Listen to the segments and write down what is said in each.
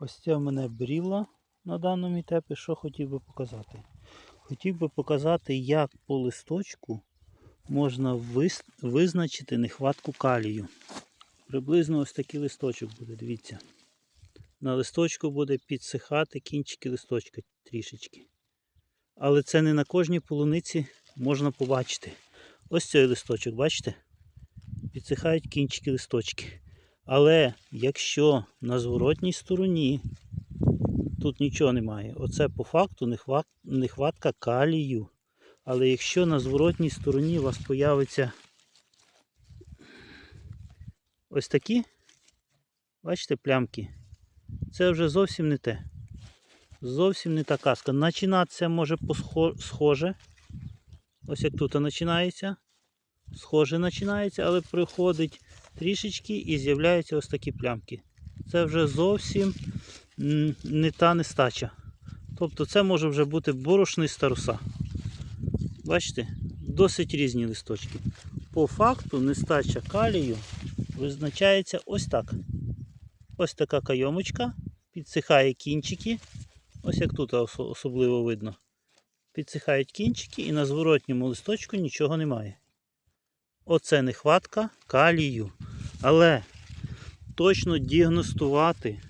Ось це в мене брілла на даному етапі. Що хотів би показати? Хотів би показати, як по листочку можна визначити нехватку калію. Приблизно ось такий листочок буде, дивіться. На листочку буде підсихати кінчики листочка трішечки. Але це не на кожній полуниці можна побачити. Ось цей листочок, бачите? Підсихають кінчики листочки. Але якщо на зворотній стороні тут нічого немає, оце по факту нехват- нехватка калію. Але якщо на зворотній стороні у вас появиться ось такі, бачите, плямки, це вже зовсім не те. Зовсім не та казка. Начинатися може схоже. Ось як тут починається. Схоже починається, але приходить трішечки і з'являються ось такі плямки. Це вже зовсім не та нестача. Тобто це може вже бути борошний староса. Бачите, досить різні листочки. По факту нестача калію визначається ось так. Ось така кайомочка, підсихає кінчики. Ось як тут особливо видно. Підсихають кінчики і на зворотньому листочку нічого немає. Оце нехватка калію. Але точно діагностувати,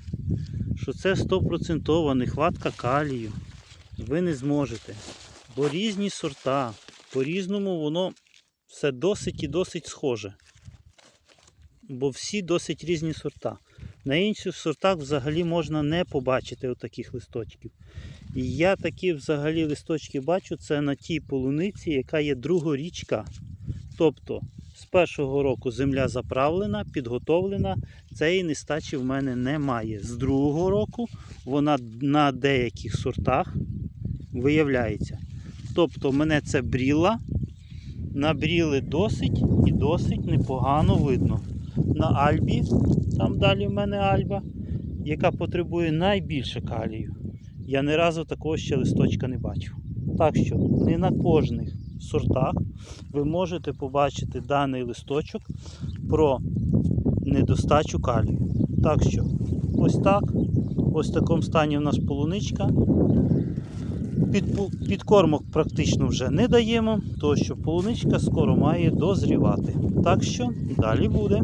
що це 100% нехватка калію, ви не зможете. Бо різні сорта, по-різному воно все досить і досить схоже. Бо всі досить різні сорта. На інших сортах взагалі можна не побачити отаких листочків. І я такі взагалі листочки бачу, це на тій полуниці, яка є другорічка. Тобто з першого року земля заправлена, підготовлена, цієї нестачі в мене немає. З другого року вона на деяких сортах виявляється. Тобто мене це бріла, на бріли досить і досить непогано видно. На альбі, там далі в мене альба, яка потребує найбільше калію. Я ні разу такого ще листочка не бачив. Так що не на кожних сортах ви можете побачити даний листочок про недостачу калію. Так що, ось так, ось в такому стані у нас полуничка. Підкормок практично вже не даємо, тому що полуничка скоро має дозрівати. Так що далі буде.